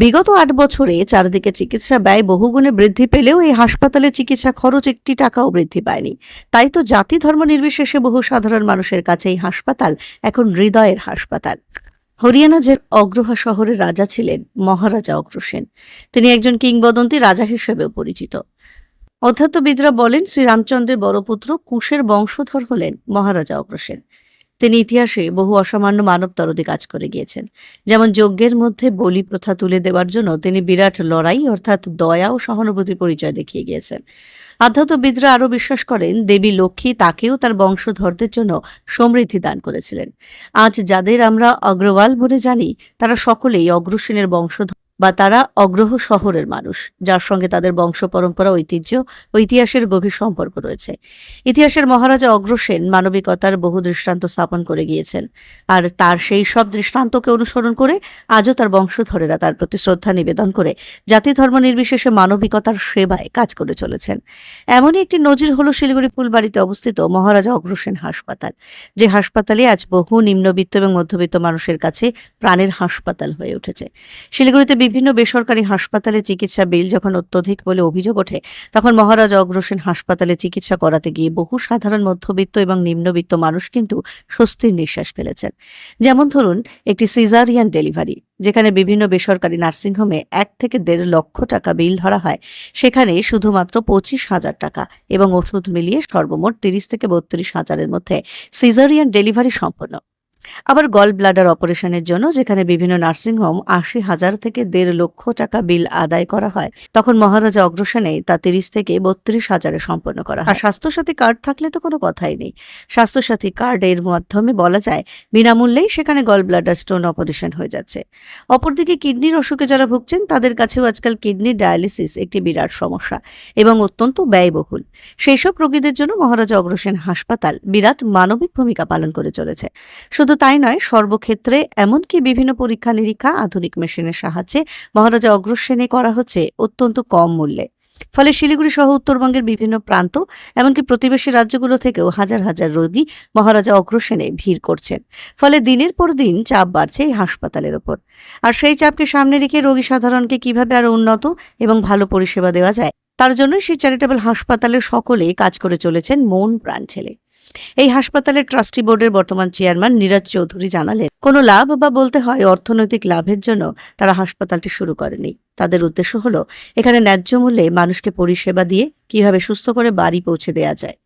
বিগত আট বছরে চারদিকে চিকিৎসা ব্যয় বহুগুণে বৃদ্ধি পেলেও এই হাসপাতালে চিকিৎসা খরচ একটি টাকাও বৃদ্ধি পায়নি। তাই তো জাতি ধর্ম নির্বিশেষে বহু সাধারণ মানুষের কাছে এই হাসপাতাল এখন হৃদয়ের হাসপাতাল। হরিয়ানা যে অগ্রহা শহরের রাজা ছিলেন মহারাজা অগ্রসেন। তিনি একজন কিংবদন্তি রাজা হিসেবেও পরিচিত। অধ্যাত্মবিদরা বলেন, শ্রীরামচন্দ্রের বড় পুত্র কুশের বংশধর হলেন মহারাজা অগ্রসেন। তিনি ইতিহাসে বহু অসামান্য মানব তরদি কাজ করে গিয়েছেন। যেমন যজ্ঞের মধ্যে বলি প্রথা তুলে দেওয়ার জন্য তিনি বিরাট লড়াই অর্থাৎ দয়া ও সহানুভূতি পরিচয় দেখিয়ে গিয়েছেন। আধ্যাত্মবিদরা আরও বিশ্বাস করেন, দেবী লক্ষ্মী তাকেও তার বংশধরদের জন্য সমৃদ্ধি দান করেছিলেন। আজ যাদের আমরা অগ্রওয়াল বলে জানি, তারা সকলেই অগ্রসেনের বংশধর। বা তারা অগ্রহ শহরের মানুষ, যার সঙ্গে তাদের বংশ পরম্পরা, ঐতিহ্য ও ইতিহাসের গভীর সম্পর্ক রয়েছে। ইতিহাসের মহারাজা অগ্রসেন মানবিকতার বহু দৃষ্টান্ত স্থাপন করে গিয়েছেন, আর তার সেই সব দৃষ্টান্তকে অনুসরণ করে আজও তার বংশধরেরা তার প্রতি শ্রদ্ধা নিবেদন করে জাতি ধর্ম নির্বিশেষে মানবিকতার সেবায় কাজ করে চলেছেন। এমনই একটি নজির হলো শিলিগুড়ি ফুলবাড়িতে অবস্থিত মহারাজা অগ্রসেন হাসপাতাল, যে হাসপাতালে আজ বহু নিম্নবিত্ত এবং মধ্যবিত্ত মানুষের কাছে প্রাণের হাসপাতাল হয়ে উঠেছে। শিলিগুড়িতে বিভিন্ন বেসরকারি হাসপাতালে চিকিৎসা বিল যখন অত্যধিক বলে অভিযোগ ওঠে, তখন মহারাজ অগ্রসেন হাসপাতালে চিকিৎসা করাতে গিয়ে বহু সাধারণ মধ্যবিত্ত এবং নিম্নবিত্ত মানুষ কিন্তু স্বস্তির নিঃশ্বাস ফেলেছেন। যেমন ধরুন, একটি সিজারিয়ান ডেলিভারি, যেখানে বিভিন্ন বেসরকারি নার্সিংহোমে এক থেকে দেড় লক্ষ টাকা বিল ধরা হয়। সেখানে শুধুমাত্র পঁচিশ হাজার টাকা এবং ওষুধ মিলিয়ে সর্বমোট তিরিশ থেকে বত্রিশ হাজারের মধ্যে সিজারিয়ান ডেলিভারি সম্পন্ন। আবার গল ব্লাডার অপারেশনের জন্য যেখানে বিভিন্ন নার্সিংহোম আশি হাজার থেকে দেড় লক্ষ টাকা বিল আদায় করা হয়। তখন মহারাজা অগ্রসেনে তা তিরিশ থেকে বত্রিশ হাজারে সম্পন্ন করা হয়। আর স্বাস্থ্যসাথী কার্ড থাকলে তো কোনো কথাই নেই। স্বাস্থ্যসাথী কার্ড এর মাধ্যমে বলা যায়, বিনামূল্যেই সেখানে গল ব্লাডার স্টোন অপারেশন হয়ে যাচ্ছে। অপরদিকে কিডনির অসুখে যারা ভুগছেন, তাদের কাছেও আজকাল কিডনি ডায়ালিসিস একটি বিরাট সমস্যা এবং অত্যন্ত ব্যয়বহুল। সেই সব রোগীদের জন্য মহারাজা অগ্রসেন হাসপাতাল বিরাট মানবিক ভূমিকা পালন করে চলেছে। শুধু তাই নয়, সর্বক্ষেত্রে এমনকি বিভিন্ন পরীক্ষা নিরীক্ষা আধুনিক মেশিনের সাহায্যে মহারাজা অগ্রসেনে করা হচ্ছে অত্যন্ত কম মূল্যে। ফলে শিলিগুড়ি সহ উত্তরবঙ্গের বিভিন্ন প্রান্ত, এমনকি প্রতিবেশী রাজ্যগুলো থেকেও হাজার হাজার রোগী মহারাজা অগ্রসেনে ভিড় করছেন। ফলে দিনের পর দিন চাপ বাড়ছে এই হাসপাতালের ওপর। আর সেই চাপকে সামনে রেখে রোগী সাধারণকে কীভাবে আরও উন্নত এবং ভালো পরিষেবা দেওয়া যায়, তার জন্য সেই চ্যারিটেবল হাসপাতালের সকলে কাজ করে চলেছেন মন প্রাণ ছেলে। এই হাসপাতালের ট্রাস্টি বোর্ডের বর্তমান চেয়ারম্যান নীরাজ চৌধুরী জানালেন, কোনো লাভ বা বলতে হয় অর্থনৈতিক লাভের জন্য তারা হাসপাতালটি শুরু করেনি। তাদের উদ্দেশ্য হলো, এখানে ন্যায্য মূল্যে মানুষকে পরিষেবা দিয়ে কীভাবে সুস্থ করে বাড়ি পৌঁছে দেয়া যায়।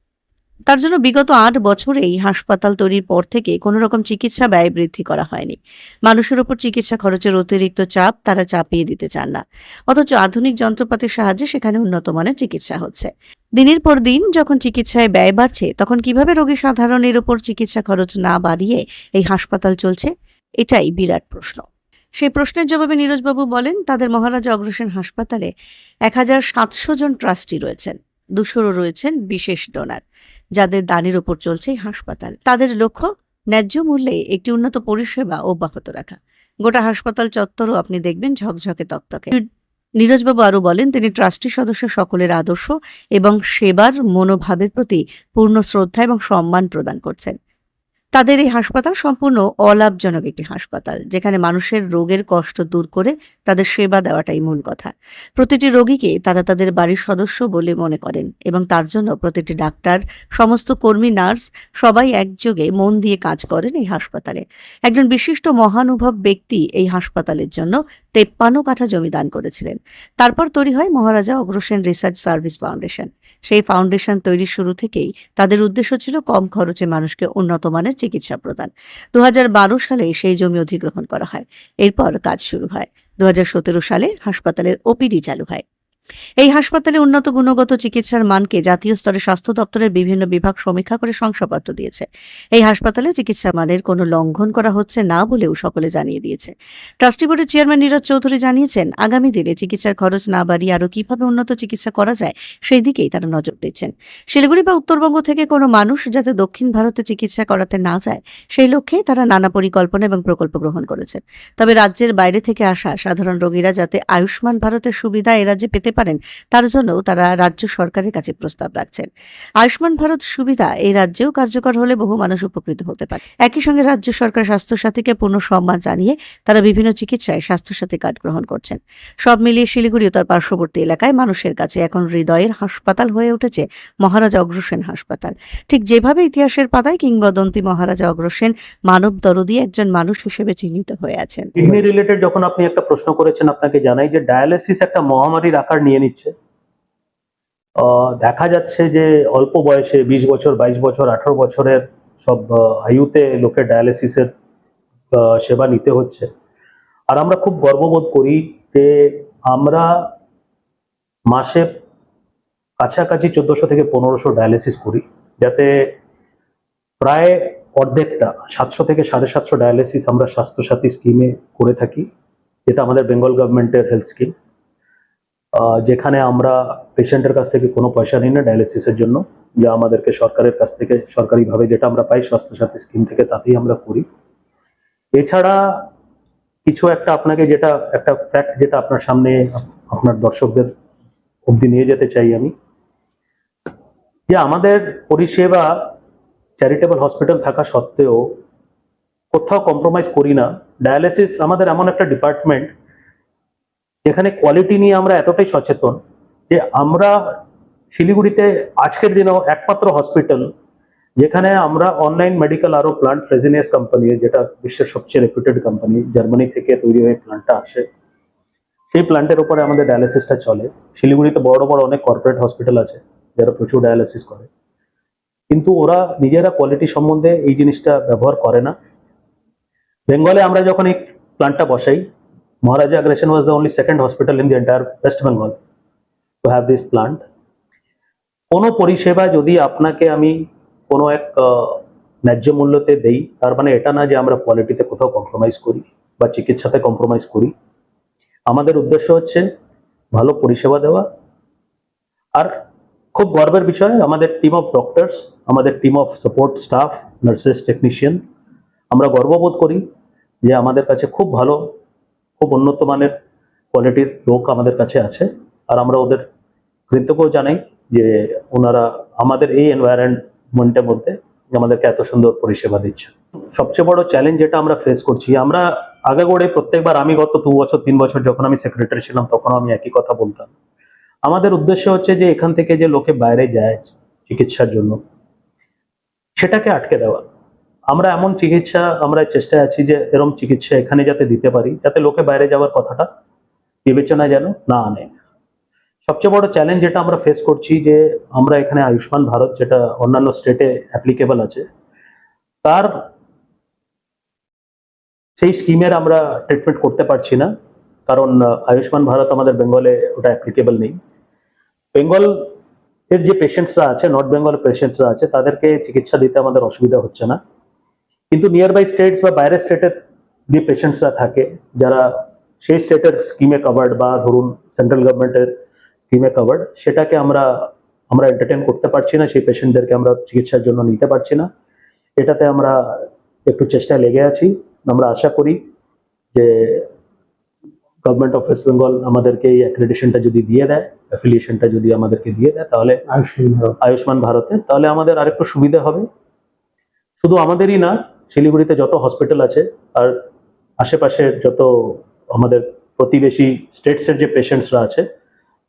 তার জন্য বিগত আট বছরে এই হাসপাতাল তৈরির পর থেকে কোনো রকম চিকিৎসা ব্যয় বৃদ্ধি করা হয়নি। মানুষের উপর চিকিৎসা খরচের অতিরিক্ত চাপ তারা চাপিয়ে দিতে চান না। অথচ আধুনিক যন্ত্রপাতির সাহায্যে সেখানে উন্নত মানের চিকিৎসা হচ্ছে। দিনের পর দিন যখন চিকিৎসায় ব্যয় বাড়ছে, তখন কীভাবে রোগী সাধারণের উপর চিকিৎসা খরচ না বাড়িয়ে এই হাসপাতাল চলছে? এটাই বিরাট প্রশ্ন। সেই প্রশ্নের জবাবে নীরজবাবু বলেন, তাদের মহারাজা অগ্রসেন হাসপাতালে এক হাজার সাতশো জন ট্রাস্টি রয়েছেন। দুশোরও রয়েছেন বিশেষ ডোনার। যাদের দানের ওপর চলছে হাসপাতাল। তাদের লক্ষ্য, ন্যায্য মূল্যে একটি উন্নত পরিষেবা অব্যাহত রাখা। গোটা হাসপাতাল চত্বরও আপনি দেখবেন ঝকঝকে তত্ত্বকে নীরজবাবু আরও বলেন, তিনি ট্রাস্টি সদস্য সকলের আদর্শ এবং সেবার মনোভাবের প্রতি পূর্ণ শ্রদ্ধা এবং সম্মান প্রদান করছেন। তাদের এই হাসপাতাল সম্পূর্ণ অলাভজনক একটি হাসপাতাল, যেখানে মানুষের রোগের কষ্ট দূর করে তাদের সেবা দেওয়াটাই মূল কথা। প্রতিটি রোগীকে তারা তাদের বাড়ির সদস্য বলে মনে করেন এবং তার জন্য প্রতিটি ডাক্তার, সমস্ত কর্মী, নার্স সবাই একযোগে মন দিয়ে কাজ করেন এই হাসপাতালে। একজন বিশিষ্ট মহানুভব ব্যক্তি এই হাসপাতালের জন্য তেপ্পান্ন কাঠা জমি দান করেছিলেন। তারপর তৈরি হয় Maharaja Agrasen research service foundation. সেই ফাউন্ডেশন তৈরির শুরু থেকেই তাদের উদ্দেশ্য ছিল কম খরচে মানুষকে উন্নত মানের চিকিৎসা প্রদান। দু হাজার বারো সালে সেই জমি অধিগ্রহণ করা হয়। এরপর কাজ শুরু হয়। দু হাজার সতেরো সালে হাসপাতালের ওপিডি চালু হয়। এই হাসপাতালে উন্নত গুণগত চিকিৎসার মানকে জাতীয় স্তরে স্বাস্থ্য দপ্তরের বিভিন্ন বিভাগ সমীক্ষা করে শংসাপত্র দিয়েছে। এই হাসপাতালে চিকিৎসা মানের কোনো লঙ্ঘন করা হচ্ছে না বলেও সকলে জানিয়ে দিয়েছে। ট্রাস্টি বোর্ডের চেয়ারম্যান নীরজ চৌধুরী জানিয়েছেন, আগামী দিনে চিকিৎসার খরচ না বাড়িয়ে আরও কীভাবে উন্নত চিকিৎসা করা যায়, সেই দিকেই তারা নজর দিচ্ছেন। শিলিগুড়ি বা উত্তরবঙ্গ থেকে কোনো মানুষ যাতে দক্ষিণ ভারতে চিকিৎসা করাতে না যায় সেই লক্ষ্যে তারা নানা পরিকল্পনা এবং প্রকল্প গ্রহণ করেছেন। তবে রাজ্যের বাইরে থেকে আসা সাধারণ রোগীরা যাতে আয়ুষ্মান ভারতের সুবিধা এ রাজ্যে পেতে পারেন, তার জন্য তারা রাজ্য সরকারের কাছে প্রস্তাব রাখছেন। আয়ুষ্মান ভারত সুবিধা এই রাজ্যেও কার্যকর হলে বহু মানুষ উপকৃত হতে পারে। একই সঙ্গে রাজ্য সরকার স্বাস্থ্যসাথীকে পূর্ণ সম্মান জানিয়ে তারা বিভিন্ন চিকিৎসায় স্বাস্থ্যসাথী কার্ড গ্রহণ করছেন। সব মিলিয়ে শিলিগুড়ি ও তার পার্শ্ববর্তী এলাকায় মানুষের কাছে এখন হৃদয়ের হাসপাতাল হয়ে উঠেছে, মহারাজা অগ্রসেন হাসপাতাল। ঠিক যেভাবে ইতিহাসের পাতায় কিংবদন্তি মহারাজা অগ্রসেন মানব দরদি একজন মানুষ হিসেবে চিহ্নিত হয়ে আছেন। কিডনি রিলেটেড যখন আপনি একটা প্রশ্ন করেছেন, আপনাকে জানাই যে ডায়ালিসিস একটা মহামারীর আকার নিয়ে নিচ্ছে। দেখা যাচ্ছে যে অল্প বয়সে বিশ বছর, বাইশ বছর, আঠারো বছরের সব আয়ুতে লোকের ডায়ালিসিসের সেবা নিতে হচ্ছে। আর আমরা খুব গর্ববোধ করি যে আমরা মাসে কাছাকাছি চোদ্দশো থেকে পনেরোশো ডায়ালিসিস করি, যাতে প্রায় অর্ধেকটা, সাতশো থেকে সাড়ে সাতশো ডায়ালিসিস আমরা স্বাস্থ্যসাথী স্কিমে করে থাকি, যেটা আমাদের বেঙ্গল গভর্নমেন্টের হেলথ স্কিম। যেখানে আমরা পেশেন্টের কাছ থেকে কোনো পয়সা নিই না ডায়ালিসিসের জন্য, যা আমাদেরকে সরকারের কাছ থেকে, সরকারিভাবে যেটা আমরা পাই, স্বাস্থ্যসাথী স্কিম থেকে তাতেই আমরা করি। এছাড়া কিছু একটা আপনাকে যেটা, একটা ফ্যাক্ট যেটা আপনার সামনে আপনার দর্শকদের অবধি নিয়ে যেতে চাই আমি। যে আমাদের পরিষেবা চ্যারিটেবল হসপিটাল থাকা সত্ত্বেও কোথাও কম্প্রোমাইজ করি না। ডায়ালিসিস আমাদের এমন একটা ডিপার্টমেন্ট যেখানে কোয়ালিটি নিয়ে আমরা এতটাই সচেতন যে আমরা শিলিগুড়িতে আজকের দিনেও একমাত্র হসপিটাল যেখানে আমরা অনলাইন মেডিকেল আরও প্লান্ট ফ্রেজিনিয়াস কোম্পানি যেটা বিশ্বের সবচেয়ে রেপুটেড কোম্পানি জার্মানি থেকে তৈরি হয়ে প্লান্টটা আসে, সেই প্লান্টের উপরে আমাদের ডায়ালিসিসটা চলে। শিলিগুড়িতে বড় বড় অনেক কর্পোরেট হসপিটাল আছে, যারা প্রচুর ডায়ালিসিস করে। কিন্তু ওরা নিজেরা কোয়ালিটি সম্বন্ধে এই জিনিসটা ব্যবহার করে না। বেঙ্গলে আমরা যখন এই প্লান্টটা বসাই Maharaja Agrasen was the only second hospital in the entire West Bengal to have this plant কোনো পরিষেবা যদি আপনাকে আমি কোনো এক ন্যায্য মূল্যতে দেই, তার মানে এটা না যে আমরা কোয়ালিটিতে কোথাও কম্প্রোমাইজ করি বা চিকিৎসাতে কম্প্রোমাইজ করি। আমাদের উদ্দেশ্য হচ্ছে ভালো পরিষেবা দেওয়া। আর খুব গর্বের বিষয়, আমাদের টিম অফ ডক্টরস আমাদের team of support staff nurses technician আমরা গর্ববোধ করি যে আমাদের কাছে খুব ভালো খুব উন্নত মানের কোয়ালিটির লোক আমাদের কাছে আছে। আর আমরা ওদের কৃতজ্ঞ জানাই যে ওনারা আমাদের এই এনভায়রনমেন্টের মধ্যে আমাদেরকে এত সুন্দর পরিষেবা দিচ্ছে সবচেয়ে বড় চ্যালেঞ্জ যেটা আমরা ফেস করছি, আমরা আগে গড়ে প্রত্যেকবার, আমি গত দু বছর, তিন বছর যখন আমি সেক্রেটারি ছিলাম, তখন আমি একই কথা বলতাম। আমাদের উদ্দেশ্য হচ্ছে যে এখান থেকে যে লোকে বাইরে যায় চিকিৎসার জন্য, সেটাকে আটকে দেওয়া। আমরা এমন চিকিৎসা আমরা চেষ্টায় আছি যে এরম চিকিৎসা এখানে যাতে দিতে পারি, যাতে লোকে বাইরে যাওয়ার কথাটা বিবেচনা যেন না আনে। সবচেয়ে বড় চ্যালেঞ্জ যেটা আমরা ফেস করছি যে আমরা এখানে আয়ুষ্মান ভারত, যেটা অন্যান্য স্টেটে অ্যাপ্লিকেবল আছে, তার সেই স্কিমের আমরা ট্রিটমেন্ট করতে পারছি না, কারণ আয়ুষ্মান ভারত আমাদের বেঙ্গলে ওটা অ্যাপ্লিকেবল নেই। বেঙ্গল এর যে পেশেন্টসরা আছে নর্থ বেঙ্গল পেশেন্টসরা আছে, তাদেরকে চিকিৎসা দিতে আমাদের অসুবিধা হচ্ছে না। কিন্তু নিয়ার বাই স্টেটস বা বাইরের স্টেটের যে পেশেন্টসরা থাকে যারা সেই স্টেটের স্কিমে কভার্ড বা ধরুন সেন্ট্রাল গভর্নমেন্টের স্কিমে কভার্ড সেটাকে আমরা আমরা এন্টারটেন করতে পারছি না সেই পেশেন্টদেরকে আমরা চিকিৎসার জন্য নিতে পারছি না। এটাতে আমরা একটু চেষ্টায় লেগে আছি। আমরা আশা করি যে গভর্নমেন্ট অফ ওয়েস্ট বেঙ্গল আমাদেরকে এই অ্যাক্রেডিশনটা যদি দিয়ে দেয় অ্যাফিলিয়েশনটা যদি আমাদেরকে দিয়ে দেয় তাহলে আয়ুষ্মান ভারতে। তাহলে আমাদের আরেকটু সুবিধা হবে। শুধু আমাদেরই না শিলিগুড়িতে যত হসপিটাল আছে, আর আশেপাশের যত আমাদের প্রতিবেশী স্টেটসের যে পেশেন্টসরা আছে,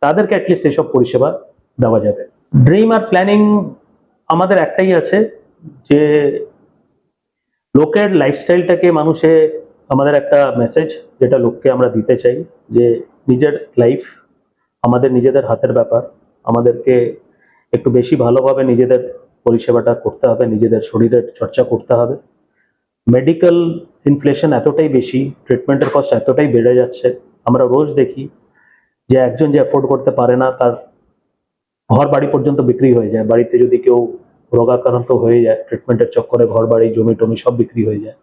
তাদেরকে অ্যাটলিস্ট এইসব পরিষেবা দেওয়া যাবে। ড্রিম আর প্ল্যানিং আমাদের একটাই আছে যে লোকের লাইফস্টাইলটাকে মানুষে আমাদের একটা মেসেজ যেটা লোককে আমরা দিতে চাই, যে নিজের লাইফ আমাদের নিজেদের হাতের ব্যাপার, আমাদেরকে একটু বেশি ভালোভাবে নিজেদের পরিষেবাটা করতে হবে, নিজেদের শরীরের চর্চা করতে হবে। মেডিকেল ইনফ্লেশন এতটাই বেশি ট্রিটমেন্টের কস্ট এতটাই বেড়ে যাচ্ছে, আমরা রোজ দেখি যে একজন যে অ্যাফোর্ড করতে পারে না, তার ঘর বাড়ি পর্যন্ত বিক্রি হয়ে যায়। বাড়িতে যদি কেউ রোগাক্রান্ত হয়ে যায় ট্রিটমেন্টের চক্করে ঘর বাড়ি, জমি টমি সব বিক্রি হয়ে যায়।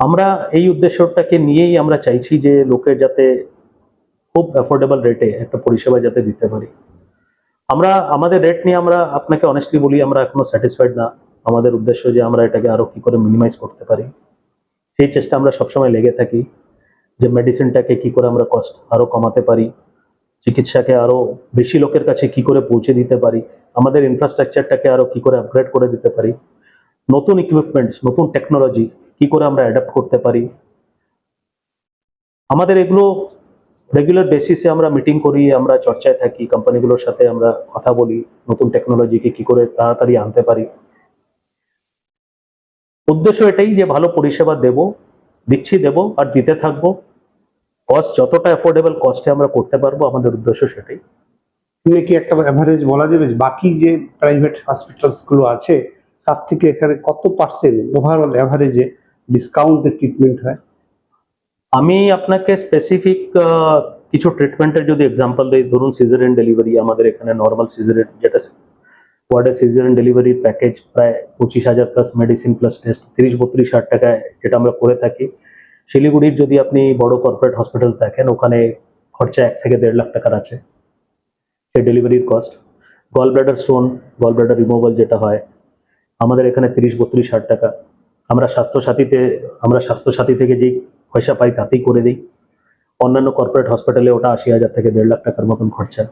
আমরা এই উদ্দেশ্যটাকে নিয়েই আমরা চাইছি যে লোকের যাতে খুব অ্যাফোর্ডেবল রেটে একটা পরিষেবা যাতে দিতে পারি। আমরা, আমাদের রেট নিয়ে আমরা আপনাকে অনেস্টলি বলি, আমরা এখনও স্যাটিসফাইড না। আমাদের উদ্দেশ্য যে আমরা এটাকে আরও কী করে মিনিমাইজ করতে পারি। সেই চেষ্টা আমরা সবসময় লেগে থাকি যে মেডিসিনটাকে কি করে আমরা কস্ট আরও কমাতে পারি, চিকিৎসাকে আরও বেশি লোকের কাছে কি করে পৌঁছে দিতে পারি, আমাদের ইনফ্রাস্ট্রাকচারটাকে আরও কি করে আপগ্রেড করে দিতে পারি, নতুন ইকুইপমেন্টস নতুন টেকনোলজি কি করে আমরা অ্যাডাপ্ট করতে পারি। আমাদের এগুলো রেগুলার বেসিসে আমরা মিটিং করি, আমরা চর্চায় থাকি কোম্পানিগুলোর সাথে আমরা কথা বলি, নতুন টেকনোলজিকে কি করে তাড়াতাড়ি আনতে পারি। উদ্দেশ্য এটাই যে ভালো পরিষেবা দেব দিচ্ছি দেব আর দিতে থাকব। কস্ট যতটা অ্যাফোর্ডেবল কস্টে আমরা করতে পারব আমাদের উদ্দেশ্য সেটাই। কি একটা অ্যাভারেজ বলা যাবে বাকি যে প্রাইভেট হসপিটালসগুলো আছে তার থেকে এখানে কত পার্সেন্ট ওভারঅল অ্যাভারেজে ডিসকাউন্টের ট্রিটমেন্ট হয়? আমি আপনাকে স্পেসিফিক কিছু ট্রিটমেন্টের যদি এক্সাম্পল দিই ধরুন সিজারিয়ান ডেলিভারি আমাদের এখানে নর্মাল সিজারেন যেটা ওয়ার্ডে সিজন ডেলিভারির প্যাকেজ প্রায় পঁচিশ হাজার প্লাস মেডিসিন প্লাস টেস্ট তিরিশ, বত্রিশ হাজার টাকায় যেটা আমরা করে থাকি। শিলিগুড়ির যদি আপনি বড় কর্পোরেট হসপিটাল দেখেন, ওখানে খরচা এক থেকে দেড় লাখ টাকার আছে। সেই ডেলিভারির cost gall bladder stone gall bladder removal যেটা হয়, আমাদের এখানে তিরিশ, বত্রিশ হাজার টাকা। আমরা স্বাস্থ্যসাথীতে, আমরা স্বাস্থ্যসাথী থেকে যেই পয়সা পাই তাতেই করে দিই। অন্যান্য কর্পোরেট হসপিটালে ওটা আশি হাজার থেকে দেড় লাখ টাকার মতন খরচা।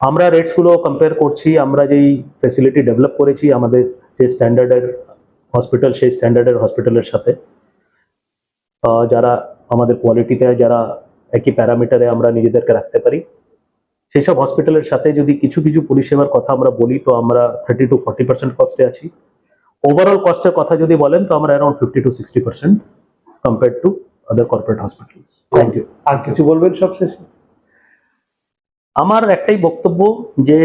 আমরা রেটসগুলো কম্পেয়ার করছি, আমরা যেই ফেসিলিটি ডেভেলপ করেছি, আমাদের যে স্ট্যান্ডার্ডের হসপিটাল সেই স্ট্যান্ডার্ডের হসপিটালের সাথে যারা আমাদের কোয়ালিটিতে যারা একই প্যারামিটারে আমরা নিজেদেরকে রাখতে পারি সেই সব হসপিটালের সাথে যদি কিছু কিছু পরিষেবার কথা আমরা বলি, তো আমরা থার্টি টু ফর্টি পার্সেন্ট কস্টে আছি। ওভারঅল কস্টের কথা যদি বলেন, তো আমরা around fifty to sixty percent compare to other corporate hospitals thank you আর কিছু বলবেন সবশেষে? আমার একটাই বক্তব্য যে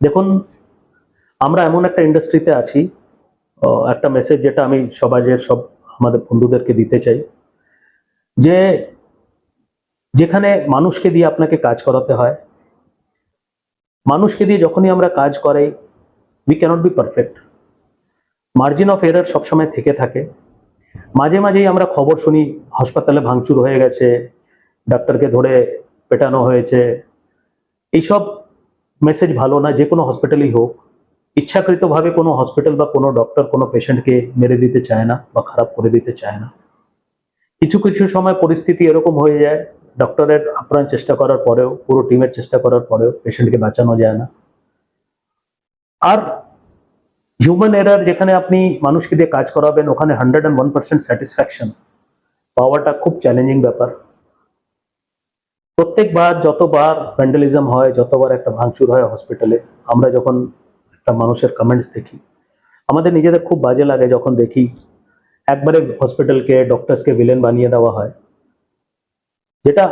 দেখুন, আমরা এমন একটা ইন্ডাস্ট্রিতে আছি একটা মেসেজ যেটা আমি সমাজের সব আমাদের বন্ধুদেরকে দিতে চাই, যে যেখানে মানুষকে দিয়ে আপনাকে কাজ করাতে হয়, মানুষকে দিয়ে যখনই আমরা কাজ করাই we can't be perfect margin of error সবসময় থেকে থাকে। মাঝে মাঝেই আমরা খবর শুনি, হাসপাতালে ভাঙচুর হয়ে গেছে, ডাক্তারকে ধরে পেটানো হয়েছে এইসব মেসেজ ভালো না, যে কোনো হসপিটালই হোক, ইচ্ছাকৃতভাবে কোনো হসপিটাল বা কোনো ডক্টর কোনো পেশেন্টকে মেরে দিতে চায় না বা খারাপ করে দিতে চায় না। কিছু কিছু সময় পরিস্থিতি এরকম হয়ে যায় ডক্টরের আপ্রাণ চেষ্টা করার পরেও, পুরো টিমের চেষ্টা করার পরেও পেশেন্টকে বাঁচানো যায় না। আর হিউম্যান এরার যেখানে আপনি মানুষকে দিয়ে কাজ করাবেন, ওখানে hundred and one percent satisfaction পাওয়াটা খুব চ্যালেঞ্জিং ব্যাপার। প্রত্যেকবার যতবার ভ্যান্ডালিজম হয়, যতবার একটা ভাঙচুর হয় হসপিটালে আমরা যখন একটা মানুষের কমেন্টস দেখি, আমাদের নিজেদের খুব বাজে লাগে যখন দেখি, একবারে হসপিটালকে ডক্টরসকে ভিলেন বানিয়ে দেওয়া হয়। যেটা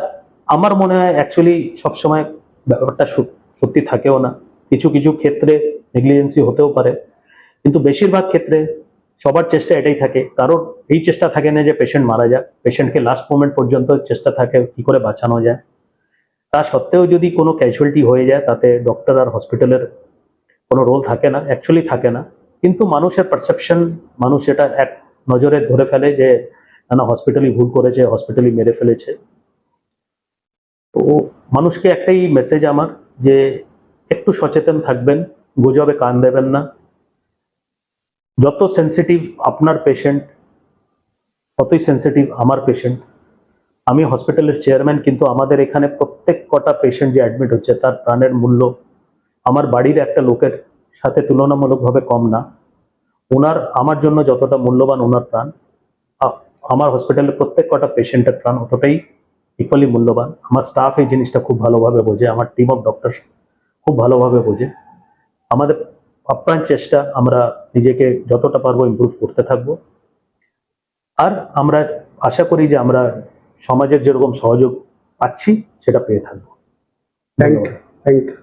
আমার মনে হয় অ্যাকচুয়ালি সবসময় ব্যাপারটা সত্যি থাকেও না। কিছু কিছু ক্ষেত্রে নেগলিজেন্সি হতেও পারে। কিন্তু বেশিরভাগ ক্ষেত্রে সবার চেষ্টা এটাই থাকে। কারোর এই চেষ্টা থাকে না যে পেশেন্ট মারা যাক। পেশেন্টকে লাস্ট মোমেন্ট পর্যন্ত চেষ্টা থাকে কি করে বাঁচানো যায়। তা সত্ত্বেও যদি কোনো ক্যাজুয়ালিটি হয়ে যায়, তাতে ডক্টর আর হসপিটালের কোনো রোল থাকে না অ্যাকচুয়ালি থাকে না। কিন্তু মানুষের পারসেপশন মানুষ এটা এক নজরে ধরে ফেলে যে, না হসপিটালই ভুল করেছে হসপিটালই মেরে ফেলেছে। তো মানুষকে একটাই মেসেজ আমার যে, একটু সচেতন থাকবেন, গুজবে কান দেবেন না। যত সেন্সিটিভ আপনার পেশেন্ট ততই সেন্সিটিভ আমার পেশেন্ট আমি হসপিটালের চেয়ারম্যান কিন্তু আমাদের এখানে প্রত্যেক কটা পেশেন্ট যে অ্যাডমিট হচ্ছে, তার প্রাণের মূল্য আমার বাড়ির একটা লোকের সাথে তুলনামূলকভাবে কম না। ওনার আমার জন্য যতটা মূল্যবান ওনার প্রাণ আমার হসপিটালের প্রত্যেক কটা পেশেন্টের প্রাণ অতটাই ইকুয়ালি মূল্যবান। আমার স্টাফ এই জিনিসটা খুব ভালোভাবে বোঝে, আমার টিম অফ ডক্টর খুব ভালোভাবে বোঝে। আমাদের আপ্রাণ চেষ্টা, আমরা নিজেকে যতটা পারব ইমপ্রুভ করতে থাকব। আর আমরা আশা করি যে আমরা সমাজের যেরকম সহযোগ পাচ্ছি সেটা পেয়ে থাকব। Thank you thank you